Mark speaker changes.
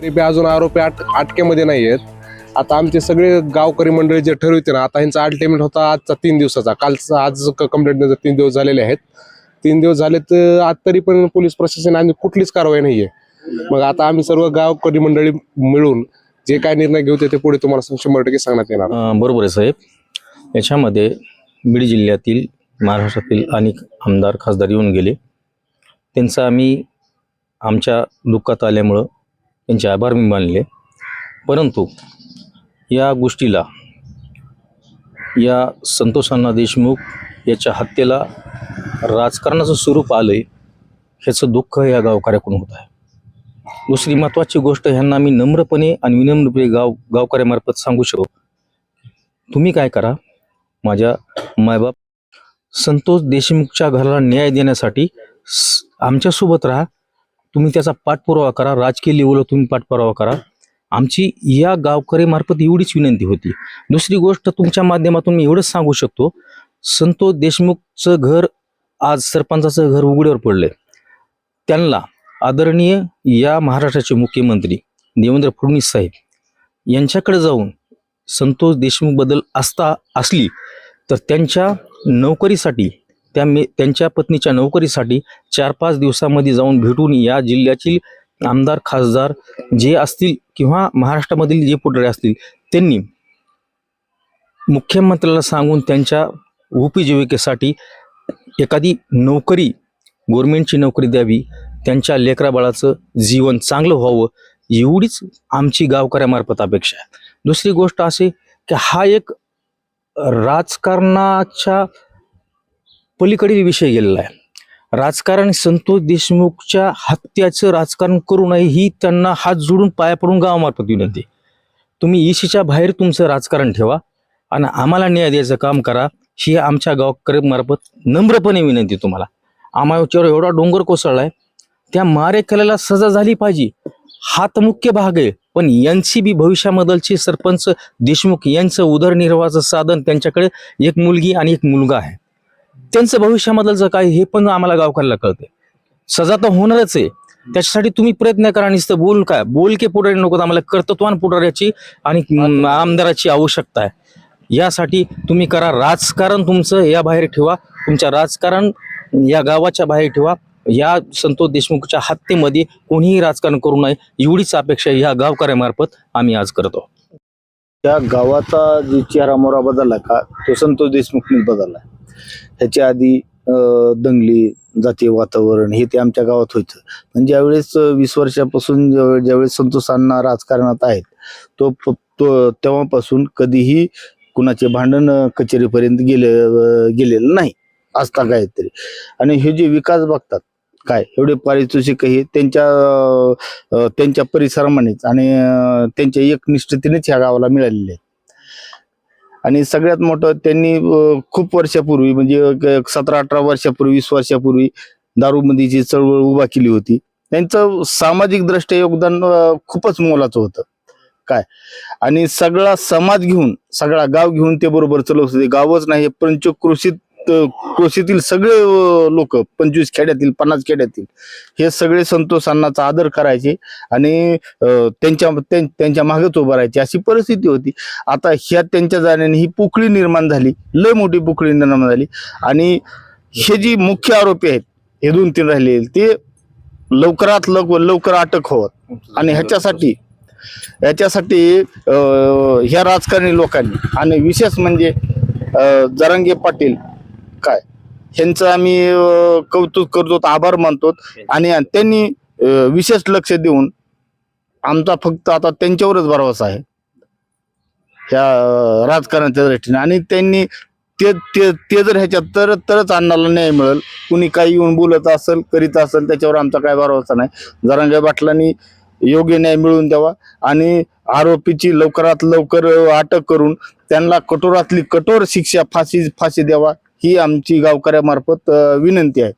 Speaker 1: तरी बी अजून आरोपी आट अटकेमध्ये नाही आहेत आता आमचे सगळे गावकरी मंडळी जे ठरवते ना आता ह्यांचा अल्टिमेट होता आजचा तीन दिवसाचा. कालचा आज कंप्लेंट तीन दिवस झालेले आहेत. तीन दिवस झाले तर आज तरी पण पोलीस प्रशासन आणि कुठलीच कारवाई नाही आहे मग आता आम्ही सर्व गावकरी मंडळी मिळून जे काय निर्णय घेऊ ते पुढे तुम्हाला शंभर टक्के सांगण्यात येणार.
Speaker 2: बरोबर आहे साहेब. याच्यामध्ये बीड जिल्ह्यातील महाराष्ट्रातील अनेक आमदार खासदार येऊन गेले. त्यांचा आम्ही आमच्या दुःखात आल्यामुळं त्यांचे आभार मी मानले. परंतु या गोष्टीला या संतोषांना देशमुख याच्या हत्येला राजकारणाचं स्वरूप आलं आहे ह्याचं दुःख या गावकऱ्याकडून होत आहे. दुसरी महत्त्वाची गोष्ट ह्यांना मी नम्रपणे आणि विनम्रपणे गाव गावकऱ्यामार्फत सांगू शकतो. तुम्ही काय करा माझ्या मायबाप संतोष देशमुखच्या घराला न्याय देण्यासाठी आमच्यासोबत राहा तुम्ही त्याचा पाठपुरावा करा राजकीय लेवलवर तुम्ही पाठपुरावा करा. आमची या गावकरीमार्फत एवढीच विनंती होती. दुसरी गोष्ट तुमच्या माध्यमातून मी एवढंच सांगू शकतो. संतोष देशमुखचं घर आज सरपंचाचं घर उघड्यावर पडलंय. त्यांना आदरणीय या महाराष्ट्राचे मुख्यमंत्री देवेंद्र फडणवीस साहेब यांच्याकडे जाऊन संतोष देशमुखबद्दल आस्था असली तर त्यांच्या नोकरीसाठी त्या मे त्यांच्या पत्नीच्या नोकरीसाठी चार पाच दिवसामध्ये जाऊन भेटून या जिल्ह्यातील आमदार खासदार जे असतील किंवा महाराष्ट्रामधील जे पुढारे असतील त्यांनी मुख्यमंत्र्याला सांगून त्यांच्या उपजीविकेसाठी एखादी नोकरी गव्हर्मेंटची नोकरी द्यावी त्यांच्या लेकराबाळाचं जीवन चांगलं व्हावं एवढीच आमची गावकऱ्यामार्फत अपेक्षा आहे. दुसरी गोष्ट असे की हा एक राजकारणाच्या पलीकडील विषय गेलेला आहे. राजकारण संतोष देशमुखच्या हत्याचं राजकारण करू नये ही त्यांना हात जोडून पाया पडून गावामार्फत विनंती. तुम्ही ईशीच्या बाहेर तुमचं राजकारण ठेवा आणि आम्हाला न्याय द्यायचं काम करा ही आमच्या गावकऱ्यामार्फत नम्रपणे विनंती तुम्हाला. आम्हाला एवढा डोंगर कोसळलाय त्या मारेकलेला सजा झाली पाहिजे हा तर मुख्य भाग आहे. पण यांची बी भविष्यामधलचे सरपंच देशमुख यांचं उदरनिर्वाहाचं साधन त्यांच्याकडे एक मुलगी आणि एक मुलगा आहे. त्यांचं भविष्यामधलचं काय हे पण आम्हाला गावकऱ्याला कळते सजा तर होणारच आहे. त्याच्यासाठी तुम्ही प्रयत्न करा नुसतं बोल काय? बोल के पुढारी नको आम्हाला कर्तृत्वान पुढाऱ्याची आणि आमदाराची आवश्यकता आहे. यासाठी तुम्ही करा राजकारण तुमचं या बाहेर ठेवा. तुमच्या राजकारण या गावाच्या बाहेर ठेवा. या संतोष देशमुखच्या हत्येमध्ये कोणीही राजकारण करू नये. एवढीच अपेक्षा या गावकऱ्यामार्फत आम्ही आज करतो
Speaker 3: त्या गावाचा जो चेहरा मोरा बदलला का? तो संतोष देशमुखने बदलला. ह्याच्या आधी दंगली जातीय वातावरण हे ते आमच्या गावात होतं. पण ज्यावेळेस वीस वर्षापासून ज्यावेळेस संतोषांना राजकारणात आहेत तो तो तेव्हापासून कधीही कुणाचे भांडण कचेरीपर्यंत गेले गेलेलं नाही. असता काहीतरी आणि हे जे विकास बघतात काय? एवढे पारितोषिक हे त्यांच्या त्यांच्या परिसरामानेच आणि त्यांच्या एकनिष्ठतेनेच ह्या गावाला मिळालेले आहेत. आणि सगळ्यात मोठं त्यांनी खूप वर्षापूर्वी म्हणजे सतरा अठरा वर्षापूर्वी वीस वर्षापूर्वी दारूबंदीची चळवळ उभा केली होती. त्यांचं सामाजिक दृष्ट्या योगदान खूपच मोलाचं होतं. काय? आणि सगळा समाज घेऊन सगळा गाव घेऊन ते बरोबर चलवत होते. गावच नाही पंचकृषीत अं, सगळे लोक पंचवीस खेड्यातील पन्नास खेड्यातील हे सगळे संतोष अण्णाचा आदर करायचे आणि त्यांच्या त्यां- त्यांच्या मागच उभं राहायचे. अशी परिस्थिती होती. आता ह्या त्यांच्या जाण्याने ही पोकळी निर्माण झाली. लय मोठी पोकळी निर्माण झाली. आणि हे जी मुख्य आरोपी आहेत हे दोन तीन राहिले. ते लवकरात लवकर लवकर अटक होत आणि ह्याच्यासाठी ह्याच्यासाठी ह्या राजकारणी लोकांनी आणि विशेष म्हणजे अं, जरांगे पाटील काय? ह्यांचं आम्ही अं, कौतुक करतो आभार मानतो. आणि त्यांनी अं, विशेष लक्ष देऊन आमचा फक्त आता त्यांच्यावरच भरवसा आहे. ह्या अं, राजकारणाच्या दृष्टीने. आणि त्यांनी ते ते ते जर ह्याच्यात तर तरच अण्णाला न्याय मिळेल. कुणी काही येऊन बोलत असेल करीत असेल त्याच्यावर आमचा काय भरवसा नाही. जरांगे पाटलांनी योग्य न्याय मिळवून द्यावा. आणि आरोपीची लवकरात लवकर अटक करून त्यांना कठोरातली कठोर शिक्षा फाशी फाशी द्यावा. ही आमची गावकऱ्यामार्फत विनंती आहे.